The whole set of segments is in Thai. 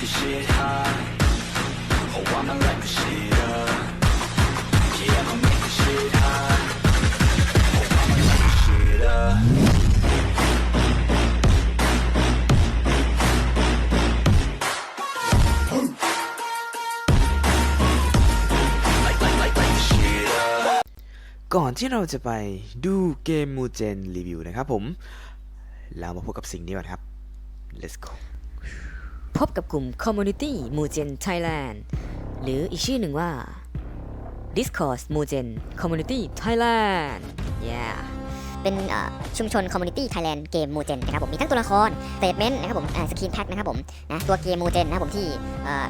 this shit hot. Oh, I'ma light this shit up. Yeah, I'ma make this shit hot. Oh, I'ma light this shit up. Light, the shit up. ก่อนที่เราจะไปดูเกมมูเจนรีวิวนะครับผม เรามาพบกับสิ่งนี้ก่อนครับ let's go พบกับกลุ่ม Community m u g e n Thailand หรืออีกชื่อหนึ่งว่า Discourse m u g e n Community Thailand yeah เป็นชุมชนคอมมูนิตี้ไทยแลนด์เกมมูเจนนะครับผมมีทั้งตัวละครสเตทเมนต์นะครับผมสกรีนแพ็คนะครับผมนะตัวเกมมูเจนนะครับผมที่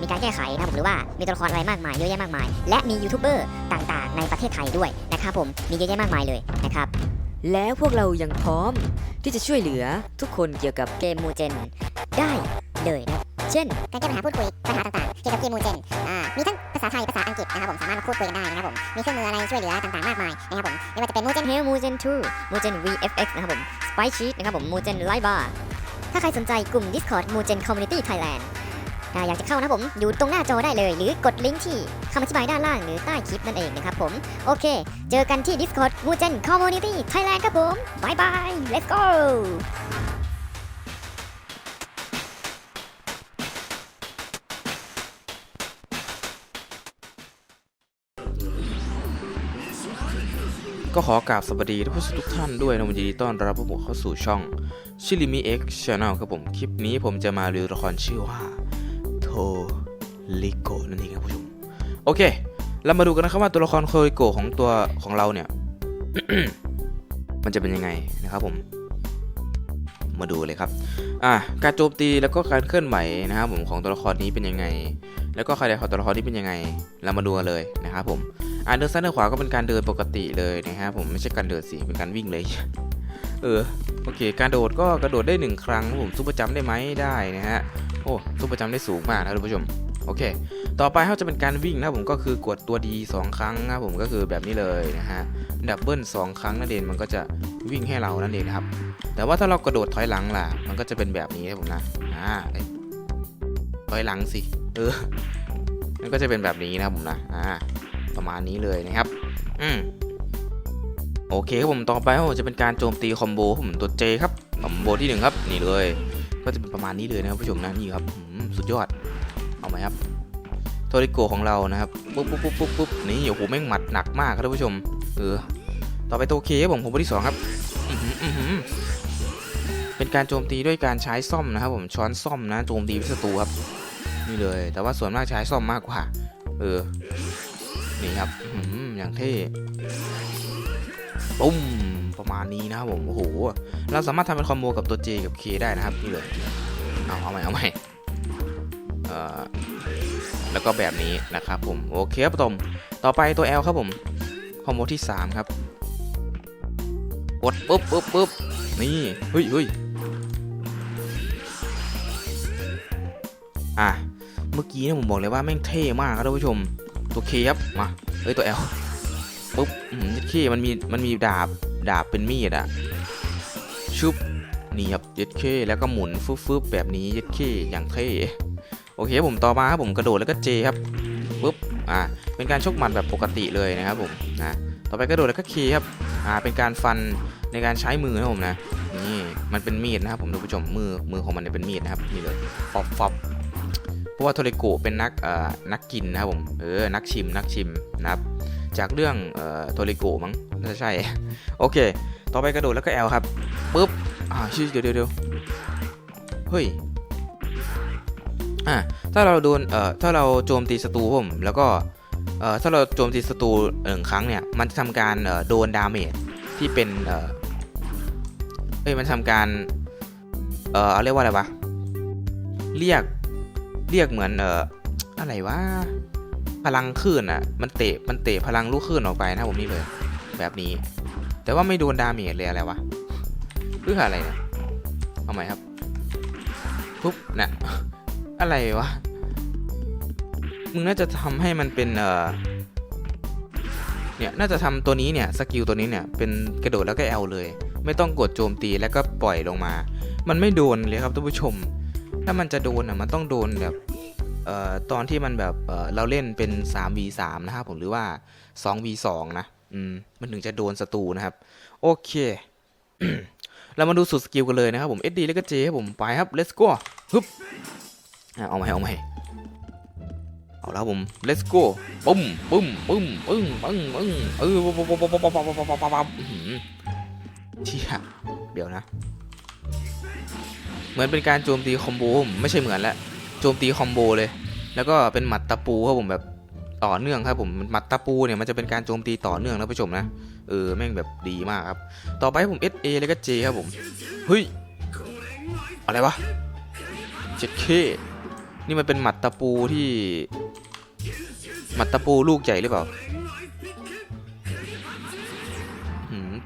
มีการแก้ไขนะครับผมหรือว่ามีตัวละครอะไรมากมายเยอะแยะมากมาย และมียูทูบเบอร์ต่างๆ ในประเทศไทยด้วยนะครับผมมีเยอะแยะมากมายเลยนะครับแล้วพวกเรายังพร้อมที่จะช่วยเหลือทุกคนเกี่ยวกับเกมเกมมูเจนได้เลยนะครับ เช่น การแก้ปัญหาพูดคุยปัญหาต่างๆ เกี่ยวกับเกมมูเจนอ่ามีทั้งภาษาไทยภาษาอังกฤษนะครับผมสามารถมาพูดคุยกันได้นะครับผมมีเครื่องมืออะไรช่วยเหลือต่างๆมากมายนะครับผมไม่ว่าจะเป็นมูเจน Hell m u g e n 2 m u g e n VFX นะครับผม Spy Sheet นะครับผม m u g e n Live Bar ถ้าใครสนใจกลุ่ม Discord m u g e n Community Thailand อ่าอยากจะเข้านะผมอยู่ตรงหน้าจอได้เลย หรือกดลิงก์ที่คำอธิบายด้านล่างหรือใต้คลิปนั่นเองนะครับผม โอเค เจอกันที่ Discord m u g e n Community Thailand ครับผมบายบาย let's go ก็ขอกราบสวัสดีท่านผู้ชมทุกท่านด้วยนะวันยินดีต้อนรับพวกผมเข้าสู่ช่องชิลิมิ X Channel ครับผมคลิปนี้ผมจะมารีวิวละครชื่อว่าโทริโกนั่นเองครับผู้ชมโอเค เรามาดูกันนะครับว่าตัวละครโทริโกของตัวของเราเนี่ย มันจะเป็นยังไงนะครับผม มาดูเลยครับอะการโจมตีแล้วก็การเคลื่อนไหวนะครับผมของตัวละครนี้เป็นยังไง แล้วก็คาแรใดของตัวละครนี้เป็นยังไง เรามาดูกันเลยนะครับผมอ่าเดินซ้ายเดินขวาก็เป็นการเดินปกติเลยนะครับผมไม่ใช่การเดินสิเป็นการวิ่งเลยเออโอเค การโดดก็กระโดดได้หนึ่งครั้งผมซุปเปอร์จัมได้ไหมได้นะฮะ โอ้ซุปเปร์จัมป์ได้สูงมากนะครับท่านผู้ชมโอเค ต่อไปเขาจะเป็นการวิ่งนะผมก็คือกดตัวดีสองครั้งนะผมก็คือแบบนี้เลยนะฮะดับเบิลสองครั้งนั่นเองมันก็จะวิ่งให้เรานั่นเองครับ แต่ว่าถ้าเรากระโดดถอยหลังล่ะ มันก็จะเป็นแบบนี้ครับผมนะอ่าถอยหลังสิเออมันก็จะเป็นแบบนี้นะครับผมนะอ่าประมาณนี้เลยนะครับ อืมโอเคครับผมต่อไปครับผมจะเป็นการโจมตีคอมโบผมตัวเจครับคอมโบที่หนึ่งครับนี่เลย ก็จะเป็นประมาณนี้เลยนะครับผู้ชมนะนี่ครับสุดยอดเอาไหมครับโทริโกของเรานะครับปุ๊บปุ๊บปุ๊บปุ๊บปุ๊บนี่โอ้โหแม่งหมัดหนักมากครับท่านผู้ชมเออต่อไปตัวเคครับผมคอมบที่สองครับเป็นการโจมตีด้วยการใช้ซ่อมนะครับผมช้อนซ่อมนะโจมตีศัตรูครับนี่เลย แต่ว่าส่วนมากใช้ซ่อมมากกว่า เออนี่ครับอื้อหืออย่างเท่ปุ้ม ประมาณนี้นะครับผมโอ้โหเราสามารถทำเป็นคอมโบกับตัว J กับ K ได้นะครับนี่เลยเอาเอาใหม่เอาใหม่เอ่อแล้วก็แบบนี้นะครับผมโอเคครับผมต่อไปตัว L ครับผมคอมโบที่ 3 ครับกดปุ๊บปุ๊บปุ๊บนี่เฮ้ยเฮ้ยอะเมื่อกี้เนี่ยผมบอกเลยว่าแม่งเท่มากครับท่านผู้ชมตัวเคครับมาเอ้ยตัว L ปุ๊บอืมยัดเคมันมีมันมีดาบ ดาบเป็นมีดอะชุบนี่ครับยัดเคแล้วก็หมุนฟึบฟึบแบบนี้ยัดเคอย่างเท่โอเคผมต่อมาครับผมกระโดดแล้วก็เจครับปุ๊บอ่าเป็นการชกหมัดแบบปกติเลยนะครับผมนะต่อไปกระโดดแล้วก็เคครับอ่าเป็นการฟันในการใช้มือนะผมนะนี่มันเป็นมีดนะครับผมท่านผู้ชมมือมือของมันเนี่ยเป็นมีดนะครับนี่เลยฟอบฟอบเพราะว่าโทเรโกเป็นนักเอ่อนักกินนะครับผมเออนักชิมนักชิมนะครับจากเรื่องเอ่อโทเรโกมั้ง น่าจะใช่ โอเค ต่อไปกระโดดแล้วก็แอลครับปุ๊บอ่าชื่อเดี๋ยวเดี๋ยวเดียวเฮ้ยอ่าถ้าเราโดนเอ่อถ้าเราโจมตีศัตรูผมแล้วก็เอ่อถ้าเราโจมตีศัตรูหนึ่งครั้งเนี่ยมันจะทำการเอ่อโดนดาเมจที่เป็นเอ่อเอ้ยมันทำการเอ่อเรียกว่าอะไรวะเรียกเรียกเหมือนเอ่ออะไรวะพลังคลื่นอะ มันเตะมันเตะพลังลูกคลื่นออกไปนะผมนี่เลย แบบนี้ แต่ว่าไม่โดนดาเมจเลยอะไรวะเพื่ออะไรเนี่ยเอาใหม่ครับปุ๊บน่ะอะไรวะ มึงน่าจะทำให้มันเป็นเอ่อเนี่ยน่าจะทำตัวนี้เนี่ยสกิลตัวนี้เนี่ยเป็นกระโดดแล้วก็แอลเลย ไม่ต้องกดโจมตีแล้วก็ปล่อยลงมา มันไม่โดนเลยครับท่านผู้ชม ถ้ามันจะโดนอะมันต้องโดนแบบเอ่อตอนที่มันแบบเออเราเล่นเป็น 3v3 นะครับผมหรือว่า 2v2 นะ อืมมันถึงจะโดนศัตรูนะครับ โอเคเรามาดูสูตรสกิลกันเลยนะครับผม SD แล้วก็ J ครับผมไปครับ let's go ฮึบเอามาให้เอามาให้เอาแล้วผม let's go ปุ้มปุ้มปุ้มปึ้งปึ้งปึ้งเออปุ๊บปุ๊บปุ๊บปุ๊บปุ๊บปุ๊บปุ๊บปุ๊บปุ๊บอื้อหือเชี่ยเดี๋ยวนะ เหมือนเป็นการโจมตีคอมโบผมไม่ใช่เหมือนล้วโจมตีคอมโบเลย แล้วก็เป็นหมัดตะปูครับผมแบบ ต่อเนื่องครับผมหมัดตะปูเนี่ยมันจะเป็นการโจมตีต่อเนื่องนะผู้ชมนะเออแม่งแบบดีมากครับ ต่อไปผม SA แล้วก็ J ครับผมเฮ้ยอะไรวะ 7K นี่มันเป็นหมัดตะปูที่หมัดตะปูลูกใหญ่หรือเปล่า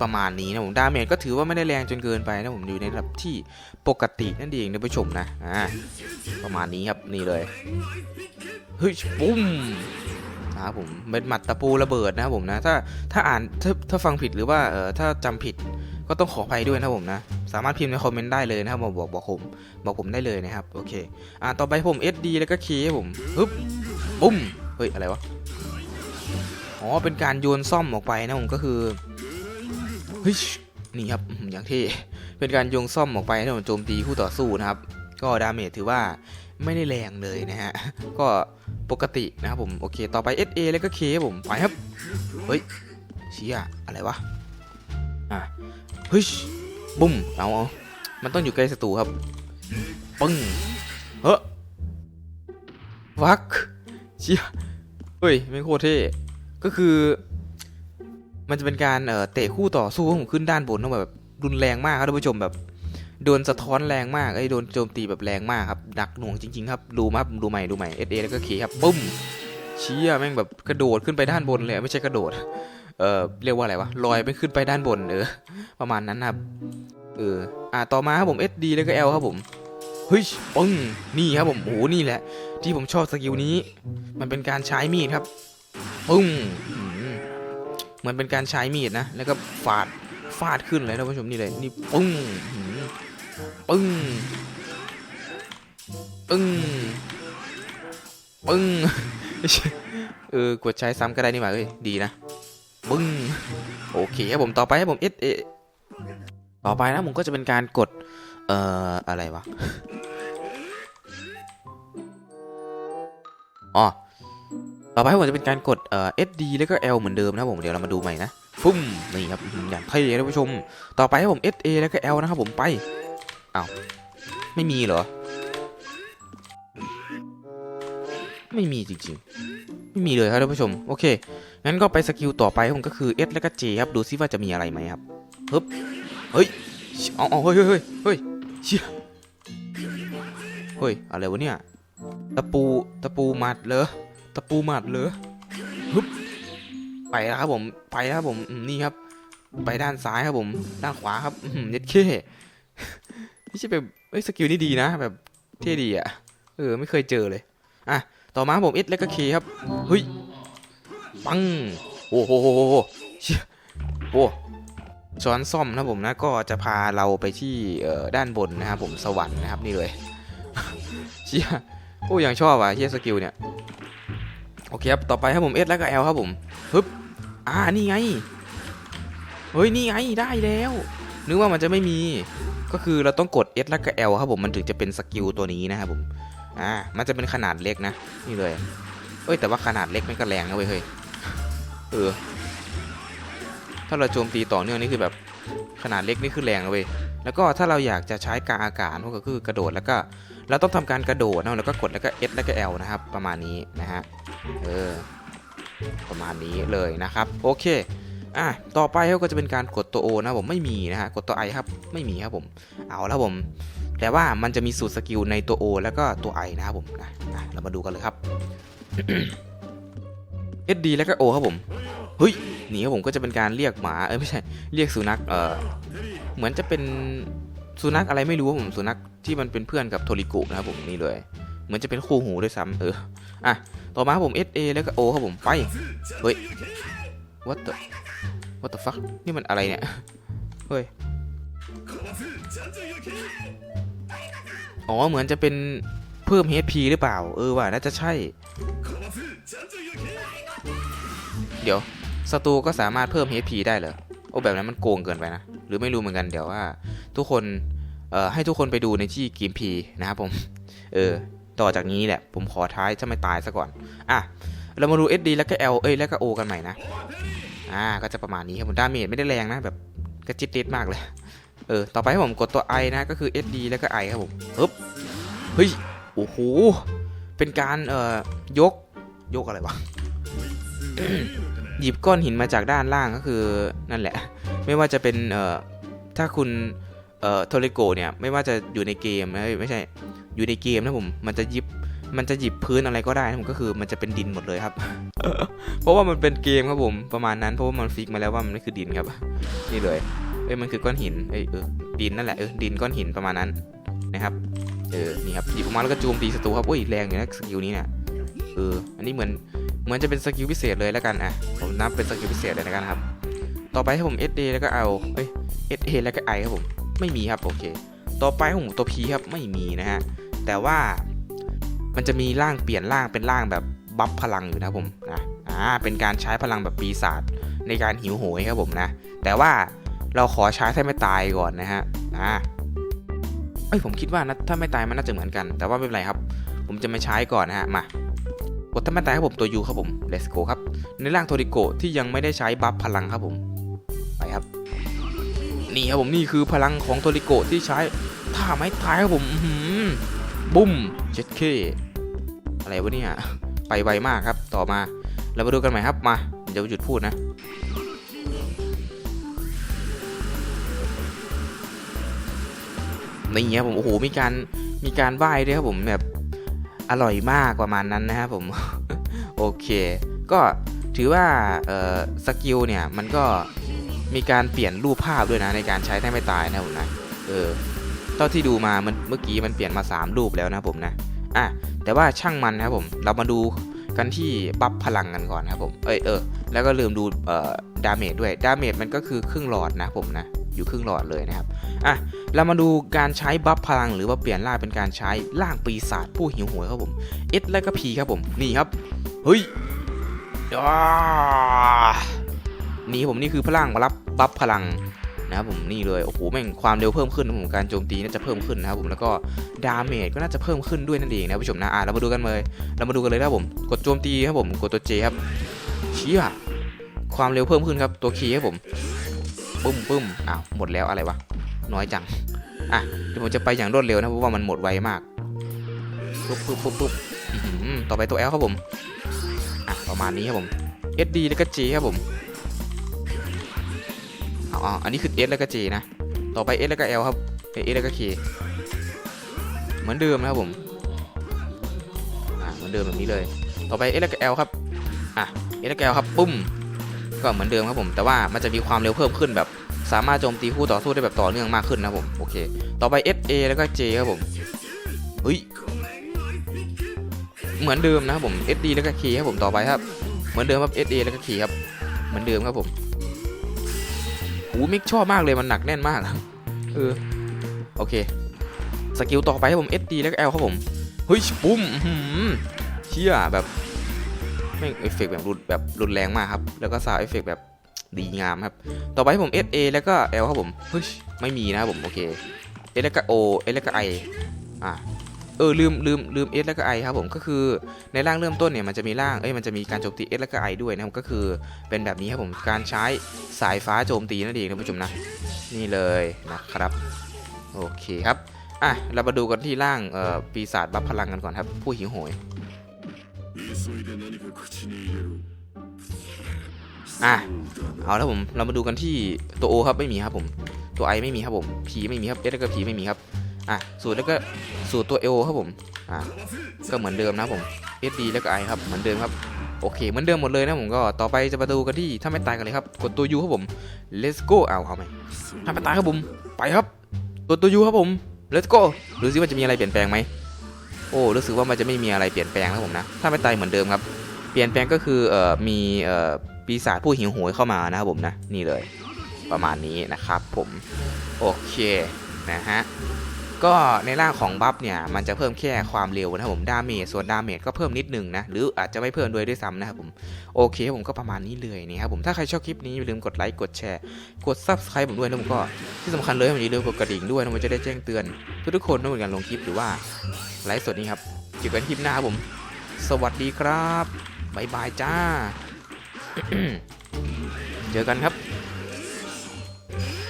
ประมาณนี้นะผมดาเมจก็ถือว่าไม่ได้แรงจนเกินไปนะผมอยู่ในระดับที่ปกตินั่นเองนะผู้ชมนะอ่าประมาณนี้ครับนี่เลยเฮ้ยปุ้ม นะครับผมเป็นหมัดตะปูระเบิดนะครับผมนะถ้าถ้าอ่านถ้าถ้าฟังผิดหรือว่าเออถ้าจำผิดก็ต้องขออภัยด้วยนะครับผมนะ สามารถพิมพ์ในคอมเมนต์ได้เลยนะครับบอกบอกบอกผมบอกผมได้เลยนะครับโอเคอ่าต่อไปผม SD แล้วก็ K ครับผมฮึบปุ้มเฮ้ยอะไรวะอ๋อเป็นการโยนซ่อมออกไปนะผมก็คือเฮ้ยนี่ครับอื้อหืออย่างที่เป็นการโยงซ่อมออกไปนะผมโจมตีคู่ต่อสู้นะครับ ก็ดาเมจถือว่าไม่ได้แรงเลยนะฮะก็ ปกตินะครับผมโอเค ต่อไป SA แล้วก็ K คผมไปครับเฮ้ยเชี่ยอะไรวะอะเฮ้ยบุ้มเอาเอามันต้องอยู่ใกล้ศัตรูครับปึ้งเฮ้วักเชี่ยเฮ้ยไม่โคตรเท่ก็คือ มันจะเป็นการเอ่อเตะคู่ต่อสู้ของผมขึ้นด้านบนต้องแบบรุนแรงมากครับท่านผู้ชมแบบ โดนสะท้อนแรงมากไอ้ยโดนโจมตีแบบแรงมากครับหนักหน่วงจริงๆครับดูมาครับดูใหม่ดูใหม่เอสเอแล้วก็ขี่ครับปุ้มเชี่ยแม่งแบบกระโดดขึ้นไปด้านบนเลยไม่ใช่กระโดด เออเรียกว่าอะไรวะลอยไปขึ้นไปด้านบนเออประมาณนั้นครับเอออ่าต่อมาครับผม SD แล้วก็ L ครับผมเฮ้ยปึ้งนี่ครับผมโอ้โหนี่แหละ ที่ผมชอบสกิลนี้ มันเป็นการใช้มีดครับปึ้งเหมือนเป็นการใช้มีดนะแล้วก็ฟาดฟาดขึ้นเลยนะผู้ชมนี่เลยนี่ปึ้ง ปึ้ง ปึ้ง ปึ้ง เออกดใช้ซ้ำก็ได้นี่หว่าเอ้ย ดีนะ ปึ้ง โอเคครับผม ต่อไปให้ผม S A ต่อไปนะผมก็จะเป็นการกด เอ่อ อะไรวะ อ๋อ ต่อไปผมจะเป็นการกด เอ่อ SD แล้วก็ L เหมือนเดิมนะครับผม เดี๋ยวเรามาดูใหม่นะฟุ่มนี่ครับอื้อหืออย่างเท่านผู้ชม ต่อไปให้ผม SA แล้วก็ L นะครับผม ไป อ้าวไม่มีเหรอ ไม่มีจริงๆ ไม่มีเลยครับท่านผู้ชม โอเค งั้นก็ไปสกิลต่อไปผมก็คือ S แล้วก็ J ครับ ดูซิว่าจะมีอะไรไหมครับฮึบเฮ้ยเอาเอาเฮ้ยเฮ้ยเฮ้ยเฮ้ยเชี่ยเฮ้ย อะไรวะเนี่ย ตะปู ตะปูหมัดเลยตะปูหมัดเลยฮึบไปแล้วครับผม ไปแล้วครับผม นี่ครับ ไปด้านซ้ายครับผม ด้านขวาครับเย็ดเข้ นี่ใช่แบบเอ้ยสกิลนี่ดีนะ แบบเท่ดีอะ เออ ไม่เคยเจอเลย อะ ต่อมาผมเอสแล้วก็เคครับ เฮ้ย ปัง โอ้โหโหโหโหโอ้ช้อนซ่อมนะผมนะก็จะพาเราไปที่เอ่อด้านบนนะครับผมสวรรค์นะครับนี่เลยเชี่ยโอ้ยังชอบอะเชี่ยสกิลเนี่ยโอเคครับต่อไปครับผม S แล้วก็ L ครับผมฮึบอ่านี่ไงเฮ้ยนี่ไงได้แล้ว นึกว่ามันจะไม่มี ก็คือเราต้องกด S แล้วก็ L ครับผมมันถึงจะเป็นสกิลตัวนี้นะครับผมอ่ามันจะเป็นขนาดเล็กนะนี่เลยเอ้ยแต่ว่าขนาดเล็กไม่ก็แรงนะเว้ยเฮ้ยเออถ้าเราโจมตีต่อเนื่องนี่คือแบบขนาดเล็กนี่คือแรงนะเว้ยแล้วก็ถ้าเราอยากจะใช้กางอากาศก็คือกระโดดแล้วก็เราต้องทำการกระโดดนะแล้วก็กดแล้วก็ S แล้วก็ L นะครับ ประมาณนี้นะฮะเออประมาณนี้เลยนะครับ โอเค อะต่อไปก็จะเป็นการกดตัว O นะผมไม่มีนะฮะกดตัว I ครับไม่มีครับผมเอาแล้วผม แต่ว่ามันจะมีสูตรสกิลในตัว O แล้วก็ตัว I นะครับผมนะเรามาดูกันเลยครับ SD แล้วก็ O ครับผมเฮ้ยนี่ครับผมก็จะเป็นการเรียกหมาเอ้ยไม่ใช่เรียกสุนัขเออเหมือนจะเป็นสุนัขอะไรไม่รู้ครับผมสุนัขที่มันเป็นเพื่อนกับโทริกุนะครับผมนี่เลยเหมือนจะเป็นคู่หูด้วยซ้ำเอออะต่อมาครับผม SA แล้วก็ O ครับผมไปเฮ้ย what the what the fuck นี่มันอะไรเนี่ย เฮ้ย อ๋อ เหมือนจะเป็นเพิ่ม HP หรือเปล่า เออว่าน่าจะใช่ เดี๋ยวศัตรูก็สามารถเพิ่ม HP ได้เหรอ โอ้แบบนั้นมันโกงเกินไปนะ หรือไม่รู้เหมือนกันเดี๋ยวว่า ทุกคน เอ่อ ให้ทุกคนไปดูในที่เกมพีนะครับผม เออ ต่อจากนี้แหละ ผมขอท้ายถ้าไม่ตายซะก่อน อะ เรามาดู SD แล้วก็ L เอ้ย แล้วก็ O กันใหม่นะ อ่าก็จะประมาณนี้ครับผมดาเมจไม่ได้แรงนะแบบกระจิตเด็ดมากเลย เออ ต่อไปให้ผมกดตัว I นะก็คือ SD แล้วก็ I ครับผมปึ๊บเฮ้ย โอ้โห เป็นการเอ่อยกยกอะไรวะหยิบก้อนหินมาจากด้านล่างก็คือนั่นแหละ ไม่ว่าจะเป็นเอ่อถ้าคุณเอ่อโทริโกเนี่ยไม่ว่าจะอยู่ในเกมนะไม่ใช่อยู่ในเกมนะผมมันจะยิบ มันจะหยิบพื้นอะไรก็ได้นะผมก็คือมันจะเป็นดินหมดเลยครับ เพราะว่ามันเป็นเกมครับผมประมาณนั้นเพราะว่ามันฟิกมาแล้วว่ามันไม่คือดินครับ นี่เลยเอ้ยมันคือก้อนหินเอ้ยเออดินนั่นแหละเออดินก้อนหินประมาณนั้นนะครับเออนี่ครับหยิบออกมาแล้วก็โจมตีศัตรูครับอุ้ยแรงอยู่นะสกิลนี้เนี่ยเอออันนี้เหมือนเหมือนจะเป็นสกิลพิเศษเลยแล้วกันอะผมนับเป็นสกิลพิเศษเลยแล้วกันครับ ต่อไปให้ผม SD แล้วก็เอาเอ้ย SA แล้วก็ I ครับผมไม่มีครับโอเค ต่อไปให้ผมตัว P ครับไม่มีนะฮะแต่ว่า มันจะมีร่างเปลี่ยนร่างเป็นร่างแบบบัฟพลังอยู่นะผมนะอ่าเป็นการใช้พลังแบบปีศาจในการหิวโหยครับผมนะ แต่ว่าเราขอใช้ถ้าไม่ตายก่อนนะฮะอ่าเอ้ยผมคิดว่านะถ้าไม่ตายมันน่าจะเหมือนกัน แต่ว่าไม่เป็นไรครับ ผมจะไม่ใช้ก่อนนะฮะมากดถ้าไม่ตายครับผมตัวยูครับผม let's go ครับ ในร่างโทริโกที่ยังไม่ได้ใช้บัฟพลังครับผมไปครับนี่ครับผมนี่คือพลังของโทริโกที่ใช้ท่าไม้ตายครับผมบุ้มเจ็ดเค อะไรวะเนี่ย ไปไวมากครับ ต่อมา เรามาดูกันใหม่ครับ มา เดี๋ยวหยุดพูดนะในี่ครับผม โอ้โห มีการ มีการไหว้ด้วยครับผม แบบ อร่อยมากประมาณนั้นนะครับผม โอเค ก็ถือว่าสกิลเนี่ย มันก็มีการเปลี่ยนรูปภาพด้วยนะ ในการใช้ได้ไม่ตายนะผมนะ เออเท่าที่ดูมามันเมื่อกี้มันเปลี่ยนมา 3 รูปแล้วนะผมนะ อะแต่ว่าช่างมันนะครับผม เรามาดูกันที่บัฟพลังกันก่อนครับผม เอยเออ แล้วก็ลืมดูเอ่อดาเมจด้วย ดาเมจมันก็คือครึ่งหลอดนะผมนะ อยู่ครึ่งหลอดเลยนะครับ อะ เรามาดูการใช้บัฟพลังหรือว่าเปลี่ยนร่างเป็นการใช้ร่างปีศาจผู้หิวโหยครับผม S และก็ P ครับผม นี่ครับ เฮ้ยอ้านี่ผมนี่คือพลังมารับบัฟพลัง นะครับผมนี่เลยโอ้โหแม่งความเร็วเพิ่มขึ้นนะผมการโจมตีน่าจะเพิ่มขึ้นนะครับผมแล้วก็ดาเมจก็น่าจะเพิ่มขึ้นด้วยนั่นเองนะผู้ชมนะอะเรามาดูกันเลยเรามาดูกันเลยนะครับผมกดโจมตีครับผมกดตัว J ครับเชี่ยความเร็วเพิ่มขึ้นครับตัวคีครับผมปึ้มปึ้มอ้าวหมดแล้วอะไรวะน้อยจังอะเดี๋ยวผมจะไปอย่างรวดเร็วนะเพราะว่ามันหมดไวมากปุ๊บปุ๊บปุ๊บปุ๊บต่อไปตัว L ครับผมอะประมาณนี้ครับผม SD แล้วก็ J ครับผม อาเออันนี้คือ S แล้วก็ J นะ ต่อไป S แล้วก็ L ครับ S แล้วก็ K เหมือนเดิมนะครับผม อะเหมือนเดิมแบบนี้เลย ต่อไป S แล้วก็ L ครับ อะ S แล้วก็ L ครับ ปุ้ม ก็เหมือนเดิมครับผม แต่ว่ามันจะมีความเร็วเพิ่มขึ้นแบบ สามารถโจมตีคู่ต่อสู้ได้แบบต่อเนื่องมากขึ้นนะครับผม โอเค ต่อไป S A แล้วก็ J ครับผมเฮ้ย เหมือนเดิมนะครับผม S D แล้วก็ K ครับผม ต่อไปครับ เหมือนเดิมครับ S A แล้วก็ K ครับ เหมือนเดิมครับผม โอ้มิกชอบมากเลยมันหนักแน่นมากเออโอเค สกิลต่อไปครับผม S D แล้วก็ L ครับผม เฮ้ยปุ้มเชี่ยแบบแม่เอฟเฟกแบบรุนแบบรุนแรงมากครับ แล้วก็ซาวเอฟเฟกแบบดีงามครับ ต่อไปให้ผม S A แล้วก็ L ครับผมเฮ้ยไม่มีนะครับผม โอเค S แล้วก็ O S แล้วก็ I อะ เออลืมลืมลืม S แล้วก็ I ครับผมก็คือในร่างเริ่มต้นเนี่ยมันจะมีร่างเอ้ยมันจะมีการโจมตี S แล้วก็ I ด้วยนะครับก็คือเป็นแบบนี้ครับผมการใช้สายฟ้าโจมตีนั่นเองนะผู้ชมนะนี่เลยนะครับโอเคครับอะเรามาดูกันที่ร่างเอ่อปีศาจบัฟพลังกันก่อนครับ ผู้หิวโหยอะเอาแล้วผมเรามาดูกันที่ตัวโอครับไม่มีครับผมตัวไอไม่มีครับผมผีไม่มีครับเอสแล้วก็ผีไม่มีครับ อะสูตรแล้วก็สูตรตัว L ครับผมอะก็เหมือนเดิมนะผม S D แล้วก็ I ครับเหมือนเดิมครับโอเคเหมือนเดิมหมดเลยนะผมก็ต่อไปจะมาดูกันที่ถ้าไม่ตายกันเลยครับกดตัว U ครับผม let's go เอาเอาไหมถ้าไม่ตายครับผมไปครับกดตัว U ครับผม let's go ดูซิว่าจะมีอะไรเปลี่ยนแปลงไหมโอ้รู้สึกว่ามันจะไม่มีอะไรเปลี่ยนแปลงนะผมนะถ้าไม่ตายเหมือนเดิมครับ เปลี่ยนแปลงก็คือเอ่อมีเอ่อปีศาจผู้หิวโหยเข้ามานะครับผมนะนี่เลย ประมาณนี้นะครับผมโอเคนะฮะ ก็ในร่างของบัฟเนี่ยมันจะเพิ่มแค่ความเร็วนะครับผมดาเมจส่วนดาเมจก็เพิ่มนิดหนึ่งนะหรืออาจจะไม่เพิ่มด้วยด้วยซ้ำนะครับผมโอเคผมก็ประมาณนี้เลยนี่ครับผมถ้าใครชอบคลิปนี้อย่าลืมกดไลค์กดแชร์กด subscribe ผมด้วยนะผมก็ที่สำคัญเลยผมอย่าลืมกดกระดิ่งด้วยนะมันจะได้แจ้งเตือน ทุกๆคนนะเหมือนกันลงคลิปหรือว่าไลฟ์สดนี้ครับเจอกันคลิปหน้าครับผม สวัสดีครับบายบายจ้า เจอกันครับ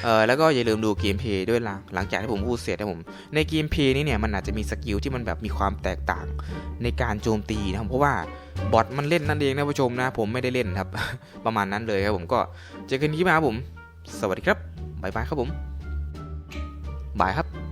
เออแล้วก็อย่าลืมดูเกมเพย์ด้วยล่ะหลังจากที่ผมพูดเสร็จนะผมในเกมเพย์นี้เนี่ยมันอาจจะมีสกิลที่มันแบบมีความแตกต่างในการโจมตีนะครับเพราะว่าบอทมันเล่นนั่นเองนะผู้ชมนะผมไม่ได้เล่นครับ ประมาณนั้นเลยครับผมก็เจอกันที่มาครับผม สวัสดีครับบายบายครับผมบายครับ